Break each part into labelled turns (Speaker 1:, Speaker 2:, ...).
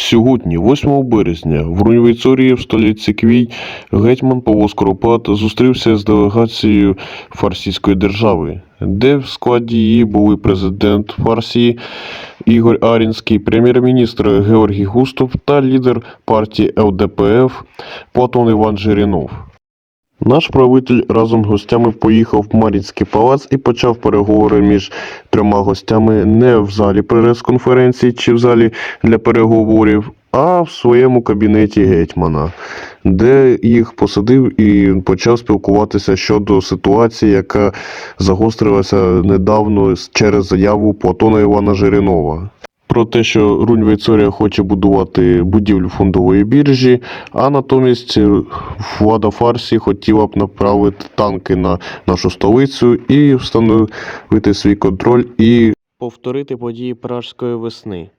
Speaker 1: Сьогодні, 8 березня, в Руньвейцорії в столиці Квій, гетьман Павло Скоропад зустрівся з делегацією Фарсійської держави, де в складі її були президент Фарсії Ігор Арінський, прем'єр-міністр Георгій Густов та лідер партії ЛДПФ Платон Іван Жирінов. Наш правитель разом з гостями поїхав в Мар'їнський палац і почав переговори між трьома гостями не в залі прес-конференції чи в залі для переговорів, а в своєму кабінеті гетьмана, де їх посадив і почав спілкуватися щодо ситуації, яка загострилася недавно через заяву Платона Івана Жиринова. Про те, що Рунь Вейцорія хоче будувати будівлю фондової біржі, а натомість влада Фарсі хотіла б направити танки на нашу столицю і встановити свій контроль і
Speaker 2: повторити події Пражської весни.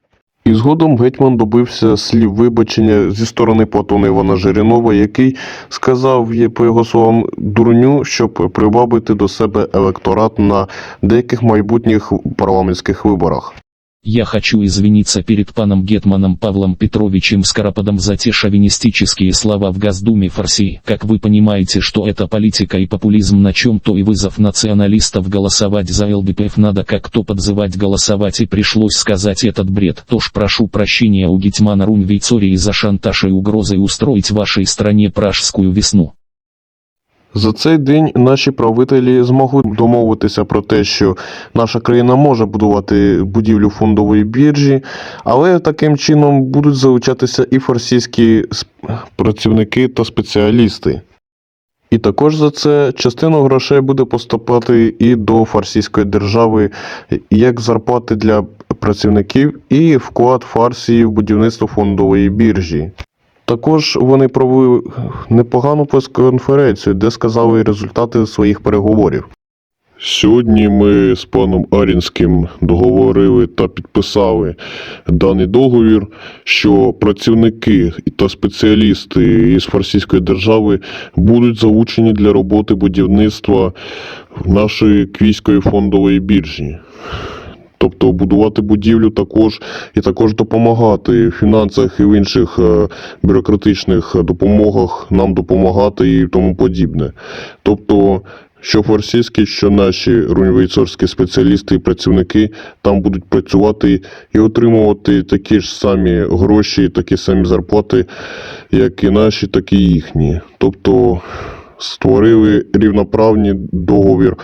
Speaker 1: І згодом гетьман добився слів вибачення зі сторони Платона Івана Жиринова, який сказав, по його словам, дурню, щоб привабити до себе електорат на деяких майбутніх парламентських виборах.
Speaker 3: Я хочу извиниться перед паном Гетманом Павлом Петровичем Скоропадом за те шовинистические слова в Госдуме Фарси. Как вы понимаете, что это политика и популизм на чем-то и вызов националистов голосовать за ЛДПФ надо как-то подзывать голосовать и пришлось сказать этот бред. Тож прошу прощения у Гетмана Рунь Вейцории за шантаж и угрозой устроить вашей стране пражскую весну.
Speaker 1: За цей день наші правителі змогли домовитися про те, що наша країна може будувати будівлю фондової біржі, але таким чином будуть залучатися і фарсійські працівники та спеціалісти. І також за це частину грошей буде поступати і до фарсійської держави як зарплати для працівників і вклад Фарсії в будівництво фондової біржі. Також вони провели непогану прес-конференцію, де сказали результати своїх переговорів. Сьогодні ми з паном Арінським договорили та підписали даний договір, що працівники та спеціалісти із фарсійської держави будуть залучені для роботи будівництва нашої квійської фондової біржі. Тобто будувати будівлю також і також допомагати в фінансах і в інших е, бюрократичних допомогах нам допомагати і тому подібне. Тобто, що фарсійські, що наші руньвейцорські спеціалісти і працівники там будуть працювати і отримувати такі ж самі гроші, такі самі зарплати, як і наші, так і їхні. Тобто створили рівноправний договір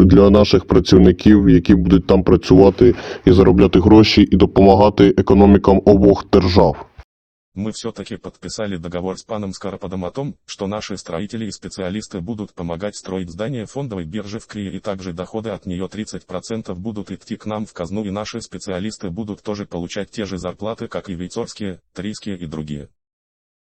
Speaker 1: для наших працівників, які будуть там працювати і заробляти гроші, і допомагати економікам обох держав.
Speaker 4: Мы все-таки подписали договор с паном Скоропадом о том, что наши строители и специалисты будут помогать строить здание фондовой биржи в Крие и также доходы от нее 30% будут идти к нам в казну и наши специалисты будут тоже получать те же зарплаты, как и вейцорские, трийские и другие.